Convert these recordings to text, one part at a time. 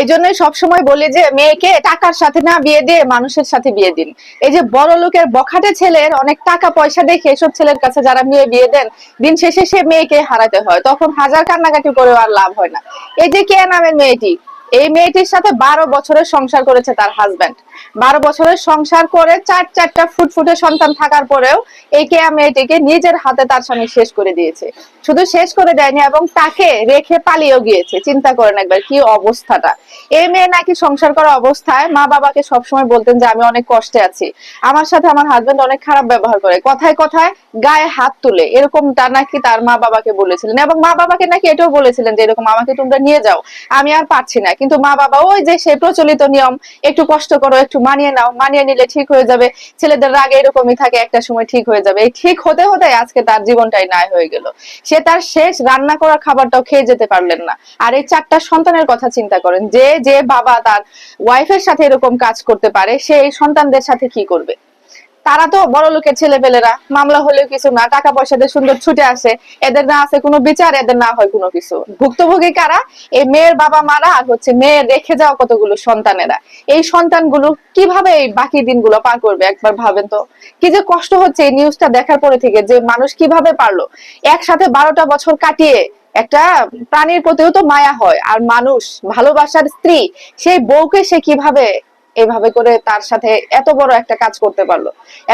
এই জন্যই সবসময় বলি যে, মেয়েকে টাকার সাথে না বিয়ে দিয়ে মানুষের সাথে বিয়ে দিন। এই যে বড় লোকের বখাটে ছেলের অনেক টাকা পয়সা দেখে এসব ছেলের কাছে যারা মেয়ে বিয়ে দেন, দিন শেষে সে মেয়েকে হারাতে হয়। তখন হাজার কান্নাকাটি করে আর লাভ হয় না। এই যে কে নামের মেয়েটি? এই মেয়েটির সাথে বারো বছরের সংসার করেছে তার হাজবেন্ড বারো বছরের সংসার করে চার চারটা ফুটফুটে সন্তান থাকার পরেও এই কেয়া মেয়েটিকে নিজের হাতে তার স্বামী শেষ করে দিয়েছে। শুধু শেষ করে দেয়নি এবং তাকে রেখে পালিয়েও গিয়েছে। চিন্তা করেন একবার কি অবস্থাটা। এই মেয়ে নাকি সংসার করা অবস্থায় মা বাবাকে সবসময় বলতেন যে, আমি অনেক কষ্টে আছি। আমার সাথে আমার হাজবেন্ড অনেক খারাপ ব্যবহার করে। কথায় কথায় গায়ে হাত তুলে। এরকম এরকমটা নাকি তার মা বাবাকে বলেছিলেন এবং মা বাবাকে নাকি এটাও বলেছিলেন যে, এরকম আমাকে তোমরা নিয়ে যাও। আমি আর পারছি না। কিন্তু মা বাবা, ওই যে সে প্রচলিত নিয়ম, একটু কষ্ট করো, একটু মানিয়ে নাও, মানিয়ে নিলে ঠিক হয়ে যাবে। ছেলেদের রাগ এরকমই থাকে, একটা সময় ঠিক হয়ে যাবে। এই ঠিক হতে হতে আজকে তার জীবনটাই নাই হয়ে গেল। সে তার শেষ রান্না করা খাবারটাও খেয়ে যেতে পারলেন না। আর এই চারটা সন্তানের কথা চিন্তা করেন, যে যে বাবা তার ওয়াইফের সাথে এরকম কাজ করতে পারে, সে এই সন্তানদের সাথে কি করবে? তারা তো বড় লোকের ছেলেপেলেরা, মামলা হলেও কিছু না টাকা পয়সা দিয়ে সুন্দর ছুটে আসে। এদের না আছে কোনো বিচার, এদের না হয় কোনো কিছু। ভুক্তভোগী কারা? এই মেয়ের বাবা মারা আর হচ্ছে মেয়ের রেখে যাওয়া কতগুলো সন্তানেরা। এই সন্তানগুলো কীভাবে এই বাকি দিনগুলো পার করবে, একবার ভাবেন তো? কি যে কষ্ট হচ্ছে এই নিউজটা দেখার পরে থেকে যে মানুষ কীভাবে পারল। একসাথে বারোটা বছর কাটিয়ে একটা প্রাণীর প্রতিও তো মায়া হয়। আর মানুষ, ভালোবাসার স্ত্রী, সেই বউকে সে কীভাবে এভাবে করে তার সাথে এত বড় একটা কাজ করতে পারল।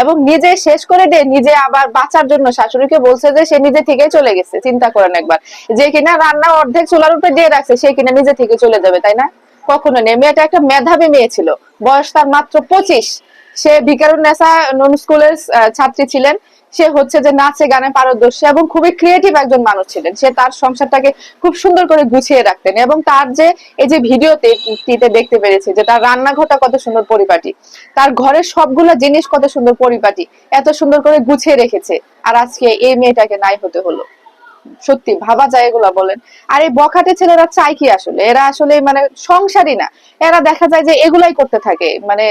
এবং নিজে শেষ করে দিয়ে নিজে আবার বাঁচার জন্য শাশুড়িকে বলছে যে সে নিজে থেকে চলে গেছে, চিন্তা করেন একবার। যে কিনা রান্না অর্ধেক চুলার উপরে দিয়ে রাখছে, সে কিনা নিজে থেকে চলে যাবে, তাই না? কখনো নেই। মেয়েটা একটা মেধাবী মেয়ে ছিল। বয়স তার মাত্র পঁচিশ। সে ভিকারুন্নেসা নন স্কুলের ছাত্রী ছিলেন। সে হচ্ছে যে নাচে, গানে পারদর্শী এবং খুবই ক্রিয়েটিভ একজন মানুষ ছিলেন। সে তার সংসারটাকে খুব সুন্দর করে গুছিয়ে রাখতেন এবং তার যে, এই যে ভিডিওতে দেখতে পেরেছি যে তার রান্নাঘরটা কত সুন্দর পরিপাটি, তার ঘরের সবগুলো জিনিস কত সুন্দর পরিপাটি, এত সুন্দর করে গুছিয়ে রেখেছে। আর আজকে এই মেয়েটাকে নাই হতে হলো। সত্যি, ভাবা যায় এগুলা বলেন। আর এই বখাটে ছেলেরা চায় কি আসলে? এরা আসলে মানে সংসারই না। এরা দেখা যায় যে এগুলাই করতে থাকে। মানে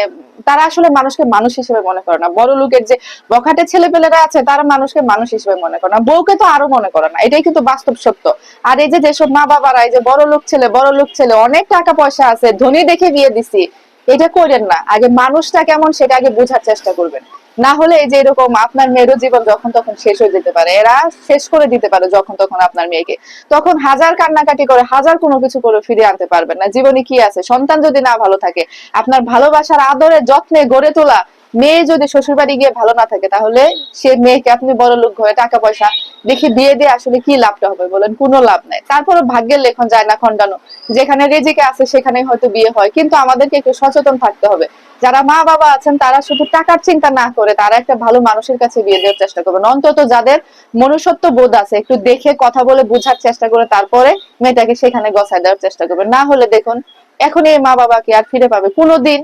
তারা আসলে মানুষকে মানুষ হিসেবে মনে করে না। বড় লোকের যে বখাটে ছেলে পেলেরা আছে, তারা মানুষকে মানুষ হিসেবে মনে করে না। বউকে তো আরও মনে করে না। এটাই কিন্তু বাস্তব সত্য। আর এই যে যেসব মা বাবারা এই যে বড় লোক ছেলে, বড় লোক ছেলে, অনেক টাকা পয়সা আছে, ধনী দেখে বিয়ে দিছি। এটা করেন না। আগে মানুষটা কেমন সেটা আগে বোঝার চেষ্টা করবেন। না হলে এই যে এরকম আপনার মেয়েরও জীবন যখন তখন শেষ হয়ে যেতে পারে। এরা শেষ করে দিতে পারে যখন তখন আপনার মেয়েকে। তখন হাজার কান্নাকাটি করে, হাজার কোনো কিছু করে ফিরে আনতে পারবেন না। জীবনে কি আছে? সন্তান যদি না ভালো থাকে, আপনার ভালোবাসার আদরে যত্নে গড়ে তোলা মেয়ে যদি শ্বশুর বাড়ি গিয়ে ভালো না থাকে, তাহলে সে মেয়েকে আপনি বড় লোক হয়ে টাকা পয়সা দেখে বিয়ে দিয়ে আসলে কি লাভটা হবে বলেন? কোনো লাভ নাই। তারপরে ভাগ্যের লেখন যায় না খন্ডানো যেখানে রেজিকে আছে সেখানে হয়তো বিয়ে হয়। কিন্তু আমাদেরকে একটু সচেতন থাকতে হবে। যারা মা বাবা আছেন, তারা শুধু টাকার চিন্তা না করে তারা একটা ভালো মানুষের কাছে বিয়ে দেওয়ার চেষ্টা করবেন। অন্তত যাদের মনুষ্যত্ব বোধ আছে, একটু দেখে কথা বলে বোঝার চেষ্টা করে তারপরে মেয়েটাকে সেখানে গছায় দেওয়ার চেষ্টা করবেন। না হলে দেখুন এখন এই মা বাবাকে আর ফিরে পাবে। কোনোদিন